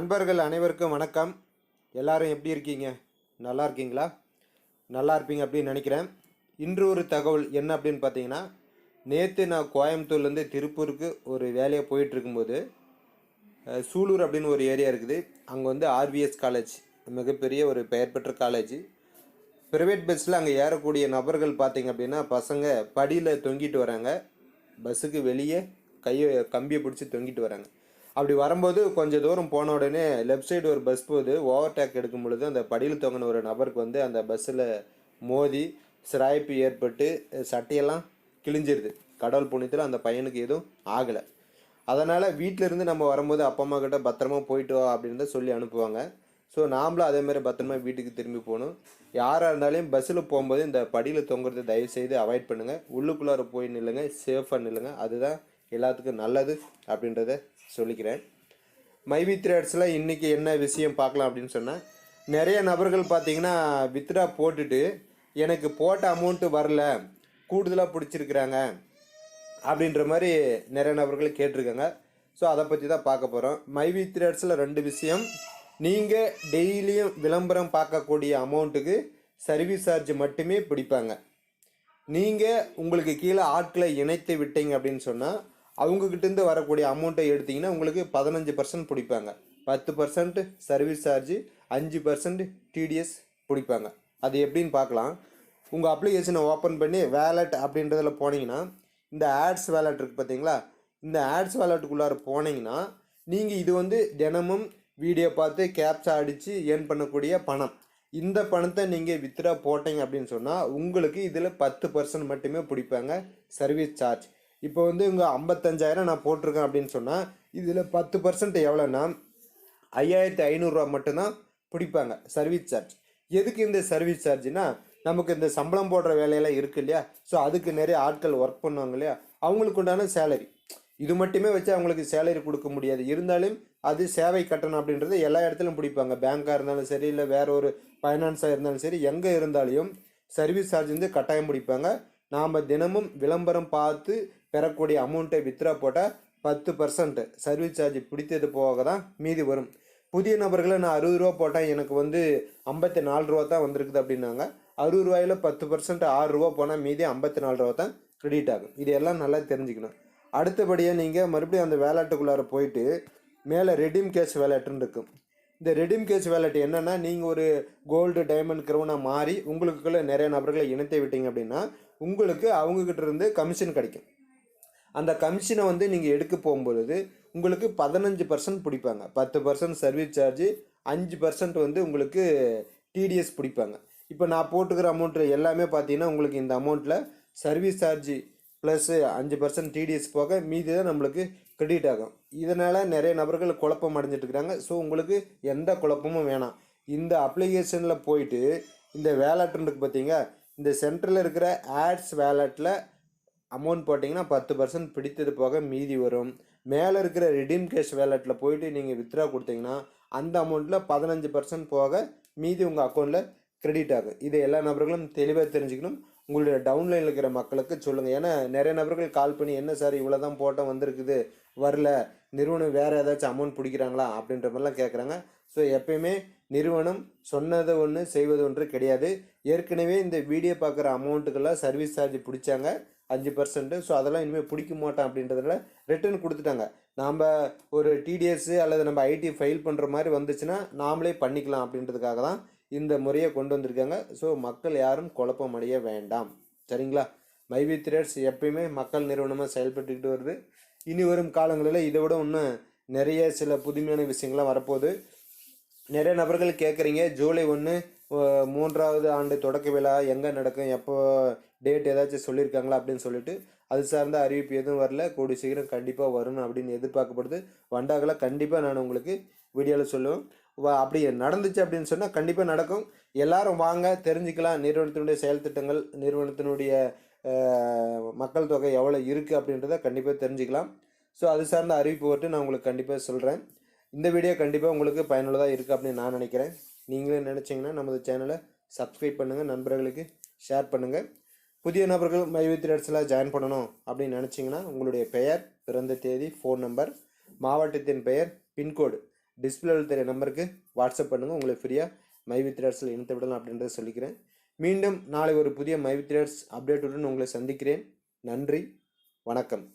நண்பர்கள் அனைவருக்கும் வணக்கம். எல்லாரும் எப்படி இருக்கீங்க? நல்லா இருக்கீங்களா? நல்லா இருப்பீங்க அப்படின்னு நினைக்கிறேன். இன்று ஒரு தகவல் என்ன அப்படின்னு பார்த்தீங்கன்னா நேற்று நான் கோயம்புத்தூர்லேருந்து திருப்பூருக்கு ஒரு வேலையை போயிட்டுருக்கும்போது சூலூர் அப்படின்னு ஒரு ஏரியா இருக்குது. அங்கே வந்து ஆர்விஎஸ் காலேஜ் மிகப்பெரிய ஒரு பெயர் பெற்ற காலேஜ் ப்ரைவேட் பஸ்ஸில் அங்கே ஏறக்கூடிய நபர்கள் பார்த்தீங்க அப்படின்னா பசங்க படியில் தொங்கிட்டு வராங்க. பஸ்ஸுக்கு வெளியே கையை கம்பியை பிடிச்சி தொங்கிட்டு வராங்க. அப்படி வரும்போது கொஞ்சம் தூரம் போன உடனே லெஃப்ட் சைடு ஒரு பஸ் போகுது. ஓவர்டேக் எடுக்கும் பொழுது அந்த படியில் தொங்கின ஒரு நபருக்கு வந்து அந்த பஸ்ஸில் மோதி சிராய்ப்பு ஏற்பட்டு சட்டையெல்லாம் கிழிஞ்சிருது. கடவுள் புண்ணியத்தில் அந்த பையனுக்கு எதுவும் ஆகலை. அதனால் இருந்து நம்ம வரும்போது அப்பா அம்மா கிட்ட பத்திரமா போயிட்டு வா அப்படின்னு தான் சொல்லி அனுப்புவாங்க. ஸோ நாமளும் அதே மாதிரி பத்திரமா வீட்டுக்கு திரும்பி போகணும். யாராக இருந்தாலும் பஸ்ஸில் போகும்போது இந்த படியில் தொங்குறதை தயவு செய்து அவாய்ட் பண்ணுங்கள் உள்ளுக்குள்ளார போய் நில்லுங்க. சேஃபாக நில்லுங்க. அதுதான் எல்லாத்துக்கும் நல்லது அப்படின்றத சொல்லிக்கிறேன். மைவி த்ரேட்ஸில் இன்றைக்கி என்ன விஷயம் பார்க்கலாம் அப்படின்னு சொன்னால் நிறைய நபர்கள் பார்த்தீங்கன்னா வித்ரா போட்டுட்டு எனக்கு போட்ட அமௌண்ட்டு வரல கூடுதலாக பிடிச்சிருக்கிறாங்க அப்படின்ற மாதிரி நிறைய நபர்கள் கேட்டிருக்காங்க. ஸோ அதை பற்றி தான் பார்க்க போகிறோம் மைவி த்ரேட்ஸில் ரெண்டு விஷயம். நீங்கள் டெய்லியும் விளம்பரம் பார்க்கக்கூடிய அமௌண்ட்டுக்கு சர்வீஸ் சார்ஜ் மட்டுமே பிடிப்பாங்க. நீங்கள் உங்களுக்கு கீழே ஆட்களை இணைத்து விட்டீங்க அப்படின்னு சொன்னால் அவங்கக்கிட்டேருந்து வரக்கூடிய அமௌண்ட்டை எடுத்திங்கன்னா உங்களுக்கு பதினஞ்சு பர்சன்ட் பிடிப்பாங்க. பத்து பர்சன்ட் சர்வீஸ் சார்ஜ் அஞ்சு பர்சன்ட் டிடிஎஸ் பிடிப்பாங்க. அது எப்படின்னு பார்க்கலாம். உங்கள் அப்ளிகேஷனை ஓப்பன் பண்ணி வேலட் அப்படின்றதில் போனீங்கன்னா இந்த ஆட்ஸ் வேலட் இருக்குது பார்த்தீங்களா? இந்த ஆட்ஸ் வேலட்டுக்குள்ளார போனீங்கன்னா நீங்கள் இது வந்து தினமும் வீடியோ பார்த்து கேப்சா அடித்து ஏர்ன் பண்ணக்கூடிய பணம். இந்த பணத்தை நீங்கள் வித்ரா போட்டீங்க அப்படின்னு சொன்னால் உங்களுக்கு இதில் பத்து பர்சன்ட் மட்டுமே பிடிப்பாங்க சர்வீஸ் சார்ஜ் இப்போ வந்து இங்கே ஐம்பத்தஞ்சாயிரம் நான் போட்டிருக்கேன் அப்படின்னு சொன்னால் இதில் பத்து பர்சன்ட் எவ்வளோன்னா ஐயாயிரத்தி ஐநூறுரூவா மட்டும்தான் பிடிப்பாங்க சர்வீஸ் சார்ஜ் எதுக்கு இந்த சர்வீஸ் சார்ஜ்னா நமக்கு இந்த சம்பளம் போடுற வேலையெல்லாம் இருக்கு இல்லையா? ஸோ அதுக்கு நிறைய ஆட்கள் ஒர்க் பண்ணுவாங்க இல்லையா? அவங்களுக்கு உண்டான சேலரி இது மட்டுமே வச்சு அவங்களுக்கு சேலரி கொடுக்க முடியாது. இருந்தாலும் அது சேவை கட்டணம் அப்படின்றது எல்லா இடத்துலையும் பிடிப்பாங்க. பேங்காக இருந்தாலும் சரி இல்லை வேற ஒரு ஃபைனான்ஸாக இருந்தாலும் சரி எங்கே இருந்தாலும் சர்வீஸ் சார்ஜ் வந்து கட்டாயம் பிடிப்பாங்க. நாம் தினமும் விளம்பரம் பார்த்து பெறக்கூடிய அமௌண்ட்டை வித்ரா போட்டால் பத்து பர்சன்ட் சர்வீஸ் சார்ஜ் பிடித்தது போக தான் மீதி வரும். புதிய நபர்களை நான் அறுபது ரூபா போட்டேன். எனக்கு வந்து ஐம்பத்தி நாலு ரூபா தான் வந்திருக்குது அப்படின்னாங்க. அறுபது ரூபாயில் பத்து பர்சன்ட் ஆறு ரூபா போனால் மீதி ஐம்பத்தி நாலு ரூபா தான் கிரெடிட் ஆகும். இது எல்லாம் நல்லா தெரிஞ்சுக்கணும். அடுத்தபடியாக நீங்கள் மறுபடியும் அந்த வேலட்டுக்குள்ளார போயிட்டு மேலே ரெடீம் கேஷ் வேலட்டுன்னு இருக்கும். இந்த ரெடீம் கேஷ் வேலட் என்னென்னா நீங்கள் ஒரு கோல்டு டைமண்ட் கிரவுனாக மாறி உங்களுக்குள்ளே நிறைய நபர்களை இணைத்து விட்டீங்க அப்படின்னா உங்களுக்கு அவங்கக்கிட்ட இருந்து கமிஷன் கிடைக்கும். அந்த கமிஷனை வந்து நீங்கள் எடுக்க போகும்பொழுது உங்களுக்கு பதினஞ்சு பர்சன்ட் பிடிப்பாங்க. பத்து பர்சன்ட் சர்வீஸ் சார்ஜ் அஞ்சு பர்சன்ட் வந்து உங்களுக்கு டிடிஎஸ் பிடிப்பாங்க. இப்போ நான் போட்டுக்கிற அமௌண்ட்டு எல்லாமே பார்த்தீங்கன்னா உங்களுக்கு இந்த அமௌண்ட்டில் சர்வீஸ் சார்ஜ் ப்ளஸ்ஸு அஞ்சு பர்சன்ட் டிடிஎஸ் போக மீதி தான் நம்மளுக்கு கிரெடிட் ஆகும். இதனால் நிறைய நபர்கள் குழப்பம் அடைஞ்சிட்டு இருக்கிறாங்க ஸோ உங்களுக்கு எந்த குழப்பமும் வேணாம். இந்த அப்ளிகேஷனில் போயிட்டு இந்த வேலட்னு இருக்கு பார்த்தீங்க இந்த சென்டரில் இருக்கிற ஆட்ஸ் வேலட்டில் அமௌண்ட் போட்டிங்கன்னா பத்து பர்சன்ட் பிடித்தது போக மீதி வரும். மேலே இருக்கிற ரிடீம் கேஷ் வேலெட்டில் போயிட்டு நீங்கள் வித்ரா கொடுத்தீங்கன்னா அந்த அமௌண்ட்டில் பதினஞ்சு பர்சன்ட் போக மீதி உங்கள் அக்கௌண்ட்டில் கிரெடிட் ஆகும். இது எல்லா நபர்களும் தெளிவாக தெரிஞ்சுக்கணும். உங்களுடைய டவுன்லைனில் இருக்கிற மக்களுக்கு சொல்லுங்கள் ஏன்னா நிறைய நபர்கள் கால் பண்ணி என்ன சார் இவ்வளோ தான் போட்டோம் வந்திருக்குது? வரல. நிறுவனம் வேறு ஏதாச்சும் அமௌண்ட் பிடிக்கிறாங்களா? அப்படின்ற மாதிரிலாம் கேட்குறாங்க ஸோ எப்பயுமே நிறுவனம் சொன்னது ஒன்று செய்வது ஒன்று கிடையாது. ஏற்கனவே இந்த வீடியோ பார்க்குற அமௌண்ட்டுக்கெல்லாம் சர்வீஸ் சார்ஜ் பிடிச்சாங்க. அஞ்சு பர்சன்ட்டு ஸோ அதெல்லாம் இனிமேல் பிடிக்க மாட்டோம் அப்படின்றதுல ரிட்டர்ன் கொடுத்துட்டாங்க. நாம் ஒரு டிடிஎஸ்ஸு அல்லது நம்ம ஐடி ஃபைல் பண்ணுற மாதிரி வந்துச்சுன்னா நாமளே பண்ணிக்கலாம் அப்படின்றதுக்காக தான் இந்த முறையை கொண்டு வந்திருக்காங்க. ஸோ மக்கள் யாரும் குழப்பம் அடைய வேண்டாம். சரிங்களா? மைவி த்ரேட்ஸ் எப்பயுமே மக்கள் நிறுவனமாக செயல்பட்டுக்கிட்டு வருது. இனி வரும் காலங்களில் இதை விட இன்னும் நிறைய சில புதுமையான விஷயங்கள்லாம் வரப்போகுது. நிறைய நபர்கள் கேட்குறீங்க ஜூலை ஒன்று மூன்றாவது ஆண்டு தொடக்க விழா எங்கே நடக்கும் எப்போ டேட் ஏதாச்சும் சொல்லியிருக்காங்களா அப்படின்னு சொல்லிட்டு அது சார்ந்த அறிவிப்பு எதுவும் வரல. கூடி சீக்கிரம் கண்டிப்பாக வரும் அப்படின்னு எதிர்பார்க்கப்படுது. வண்டாகல கண்டிப்பாக நான் உங்களுக்கு வீடியோவில் சொல்லுவேன். வா அப்படி நடந்துச்சு அப்படின்னு சொன்னால் கண்டிப்பாக நடக்கும். எல்லாரும் வாங்க தெரிஞ்சுக்கலாம். நிறுவனத்தினுடைய செயல் திட்டங்கள் நிறுவனத்தினுடைய மக்கள் தொகை எவ்வளோ இருக்குது அப்படின்றத கண்டிப்பாக தெரிஞ்சுக்கலாம். ஸோ அது சார்ந்த அறிவிப்பு வரட்டு நான் உங்களுக்கு கண்டிப்பாக சொல்கிறேன் இந்த வீடியோ கண்டிப்பாக உங்களுக்கு பயனுள்ளதாக இருக்குது அப்படின்னு நான் நினைக்கிறேன். நீங்களே நினச்சிங்கன்னா நமது சேனலை சப்ஸ்கிரைப் பண்ணுங்கள் நண்பர்களுக்கு ஷேர் பண்ணுங்கள் புதிய நபர்கள் மைவி த்ரெட்ஸில் ஜாயின் பண்ணணும் அப்படின்னு நினச்சிங்கன்னா உங்களுடைய பெயர் பிறந்த தேதி ஃபோன் நம்பர் மாவட்டத்தின் பெயர் பின்கோடு டிஸ்பிளேவில் தெரிய நம்பருக்கு வாட்ஸ்அப் பண்ணுங்கள் உங்களுக்கு ஃப்ரீயாக மை த்ரெட்ஸில் இணைத்து விடலாம் அப்படின்றத சொல்லிக்கிறேன். மீண்டும் நாளை ஒரு புதிய மை த்ரெட்ஸ் அப்டேட்டுடன் உங்களை சந்திக்கிறேன். நன்றி வணக்கம்.